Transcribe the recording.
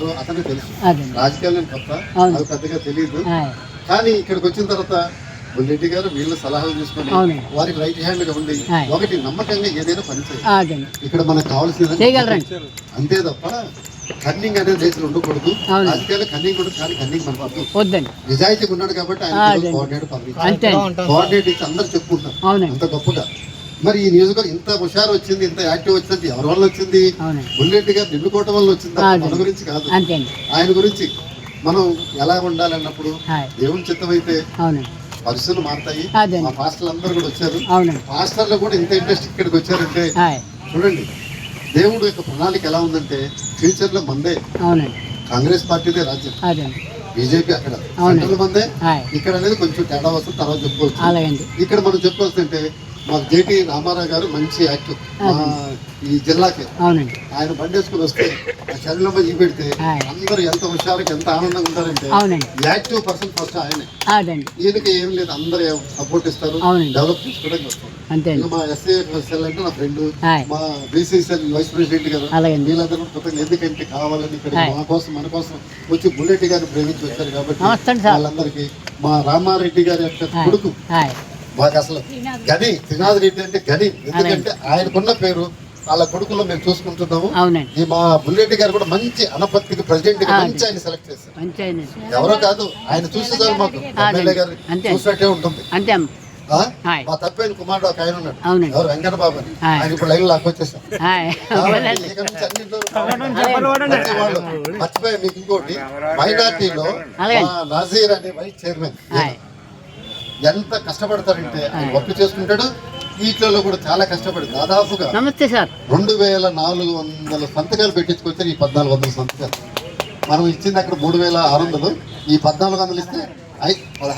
చేస్తారో అతనికి తెలుసు రాజకీయాలు అవును. అది పెద్దగా తెలియదు. కానీ ఇక్కడికి వచ్చిన తర్వాత బుల్లెడ్డి గారు వీళ్ళ సలహాలు తీసుకొని. వారికి రైట్ హ్యాండ్గా ఉండి. ఒకటి నమ్మకంగా ఏదైనా పని చేయాలి ఇక్కడ మనకు కావాల్సింది చేయగలరండి అంతే తప్ప కన్నింగ్ అనేది దేశంలో ఉండకూడదు. రాజకీయాలు కన్నింగ్ ఉండదు కానీ కన్నింగ్ మన వద్దు వద్దండి నిజాయితీగా ఉన్నాడు కాబట్టి ఆయన. కోఆర్డినేటర్ పంపించారు. కోఆర్డినేటర్ ఇచ్చి అందరు చెప్పుకుంటారు అంత గొప్పగా మరి ఈ నియోజకవర్గం ఇంత హుషారు వచ్చింది ఇంత యాక్టివ్ వచ్చింది ఎవరి వల్ల వచ్చింది? బుల్లెట్ గారు నిన్నుకోవటం వల్ల వచ్చింది. మన గురించి కాదు. ఆయన గురించి మనం ఎలా ఉండాలన్నప్పుడు ఆయ్. దేవుని చిత్తమైతే అవునండి. పరిస్థితులు మారుతాయి. మా పాస్టర్లు అందరూ కూడా వచ్చారు. పాస్టర్లు కూడా ఇంత ఇంట్రెస్ట్ ఇక్కడికి వచ్చారంటే. చూడండి దేవుడు యొక్క ప్రణాళిక ఎలా ఉందంటే ఫ్యూచర్లో మందే కాంగ్రెస్ పార్టీదే రాజ్యం. బీజేపీ అక్కడ. సెంట్రల్ మందే. ఇక్కడ అనేది కొంచెం తేడా వస్తుంది తర్వాత చెప్పుకోవచ్చు. ఇక్కడ మనం చెప్పుకోవాల్సింటే మాకు జేటీ రామారావు గారు మంచి యాక్టివ్ మా ఈ జిల్లాకి ఆయన బండి వేసుకుని వస్తే ఆ శరీరంలో ఈ పెడితే. అందరూ ఎంత హుషారుగా ఎంత ఆనందంగా ఉంటారంటే యాక్టివ్ పర్సన్ ఫస్ట్ ఆయనే ఈయనకి ఏం లేదు అందరూ సపోర్ట్ ఇస్తారు. డెవలప్ చేసుకోవడానికి వస్తారు మా ఎస్ఏ సెల్ అంటే నా ఫ్రెండ్. మా బీసీ సెల్ వైస్ ప్రెసిడెంట్ గారు వీళ్ళందరూ కృతజ్ఞతలు. ఎందుకంటే కావాలని ఇక్కడ. మా కోసం మన కోసం వచ్చి బుల్లెట్ గారిని ప్రేమించి వచ్చారు కాబట్టి వాళ్ళందరికీ మా రామారెడ్డి గారి యొక్క. కొడుకు. మాకు అసలు గని త్రినాథ్ రెడ్డి అంటే గని. ఎందుకంటే ఆయనకున్న పేరు వాళ్ళ కొడుకులో మేము చూసుకుంటున్నాము. అవునండి. ఈ మా బుల్లెట్ గారు కూడా మంచి అనపత్తికి ప్రెసిడెంట్గా మంచి ఆయన సెలెక్ట్ చేశారు. ఎవరో కాదు ఆయన చూస్తే చాలు మాకు ఎమ్మెల్యే గారు. చూసినట్టే ఉంటుంది. మా తప్పైన కుమారుడు ఒక ఆయన ఉన్నాడు. అవునండి. ఎవరు? వెంకట బాబు అని. ఆయ్. ఆయన ఇప్పుడు లైన్ మంచి వాళ్ళు. మర్చిపోయా మీకు ఇంకోటి. మైనార్టీలో నజీర్ అనే వైస్ చైర్మన్. ఎంత కష్టపడతారంటే ఆయన వర్క్ చేసుకుంటాడు వీటిలో కూడా చాలా కష్టపడి దాదాపుగా నమస్తే సార్. రెండు వేల నాలుగు వందల సంతకాలు పెట్టించుకొచ్చారు ఈ పద్నాలుగు వందల సంతకాలు. మనం ఇచ్చింది అక్కడ మూడు వేల ఆరు వందలు. ఈ పద్నాలుగు వందలు ఇస్తే ఐ పదహారు